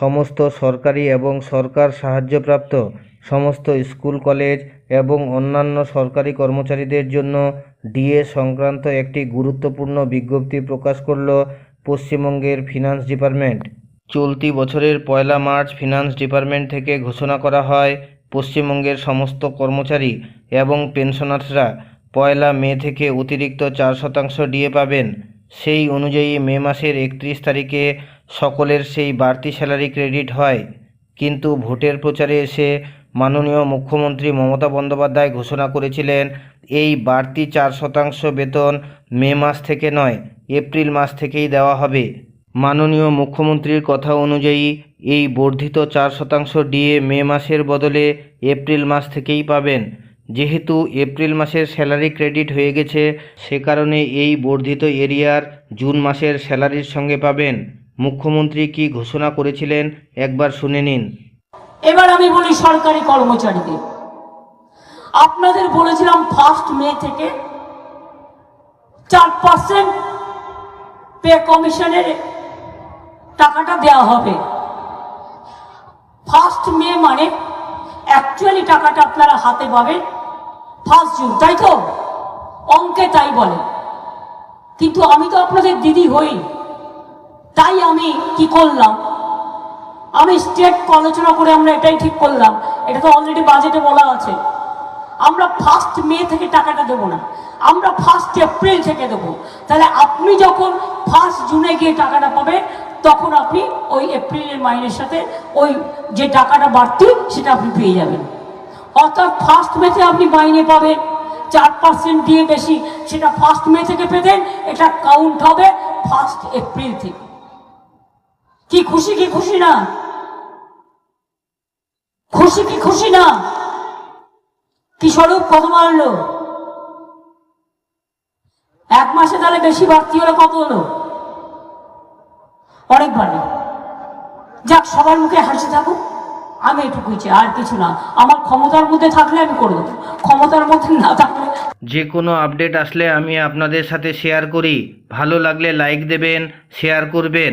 সমস্ত সরকারি এবং সরকার সাহায্যপ্রাপ্ত সমস্ত স্কুল, কলেজ এবং অন্যান্য সরকারি কর্মচারীদের জন্য ডিএ সংক্রান্ত একটি গুরুত্বপূর্ণ বিজ্ঞপ্তি প্রকাশ করল পশ্চিমবঙ্গের ফিনান্স ডিপার্টমেন্ট। চলতি বছরের পয়লা মার্চ ফিনান্স ডিপার্টমেন্ট থেকে ঘোষণা করা হয়, পশ্চিমবঙ্গের সমস্ত কর্মচারী এবং পেনশনার্সরা পয়লা মে থেকে অতিরিক্ত চার শতাংশ ডিএ পাবেন। সেই অনুযায়ী মে মাসের একত্রিশ তারিখে সকলের সেই বাড়তি স্যালারি ক্রেডিট হয়। কিন্তু ভোটের প্রচারে এসে মাননীয় মুখ্যমন্ত্রী মমতা বন্দ্যোপাধ্যায় ঘোষণা করেছিলেন, এই বাড়তি চার শতাংশ বেতন মে মাস থেকে নয়, এপ্রিল মাস থেকেই দেওয়া হবে। মাননীয় মুখ্যমন্ত্রীর কথা অনুযায়ী, এই বর্ধিত চার শতাংশ ডিএ মে মাসের বদলে এপ্রিল মাস থেকেই পাবেন। যেহেতু এপ্রিল মাসের স্যালারি ক্রেডিট হয়ে গেছে, সে কারণে এই বর্ধিত এরিয়ার জুন মাসের স্যালারির সঙ্গে পাবেন। মুখ্যমন্ত্রী কি ঘোষণা করেছিলেন? একবার শুনে নিন। এবার আমি বলি সরকারি কর্মচারীদের। আপনাদের বলেছিলাম ফার্স্ট মে থেকে চার পার্সেন্ট পে কমিশনের টাকাটা দেওয়া হবে। ফার্স্ট মে মানে অ্যাকচুয়ালি টাকাটা আপনারা হাতে পাবেন ফার্স্ট জুন তাই তো? অঙ্কে তাই বলে। কিন্তু আমি তো আপনাদের দিদি হই। তাই আমি কি করলাম? আমি স্টেট আলোচনা করে আমরা এটাই ঠিক করলাম। এটা তো অলরেডি বাজেটে বলা আছে। আমরা ফার্স্ট মে থেকে টাকাটা দেবো না। আমরা ফার্স্ট এপ্রিল থেকে দেবো। তাহলে আপনি যখন ফার্স্ট জুনে গিয়ে টাকাটা পাবেন, তখন আপনি ওই এপ্রিলের মাইনের সাথে ওই যে টাকাটা বাড়তি, সেটা আপনি পেয়ে যাবেন। অর্থাৎ ফার্স্ট মেতে আপনি মাইনে পাবেন। চার পার্সেন্ট দিয়ে বেশি, সেটা ফার্স্ট মে থেকে পেতেন, এটা কাউন্ট হবে ফার্স্ট এপ্রিল থেকে। কি খুশি কি খুশি না? খুশি, কি খুশি না? কি স্বরূপ, কত মারলো এক মাসে তাহলে বেশি বাড়তি হলে কত হলো? অনেক বাড়ে যাক, সবার মুখে হাসি থাকুক, আমি এটুকুই চাই, আর কিছু না। আমার ক্ষমতার মধ্যে থাকলে আমি করে দেবো। ক্ষমতার মধ্যে না থাকলে যে কোনো আপডেট আসলে আমি আপনাদের সাথে শেয়ার করি। ভালো লাগলে লাইক দেবেন শেয়ার করবেন।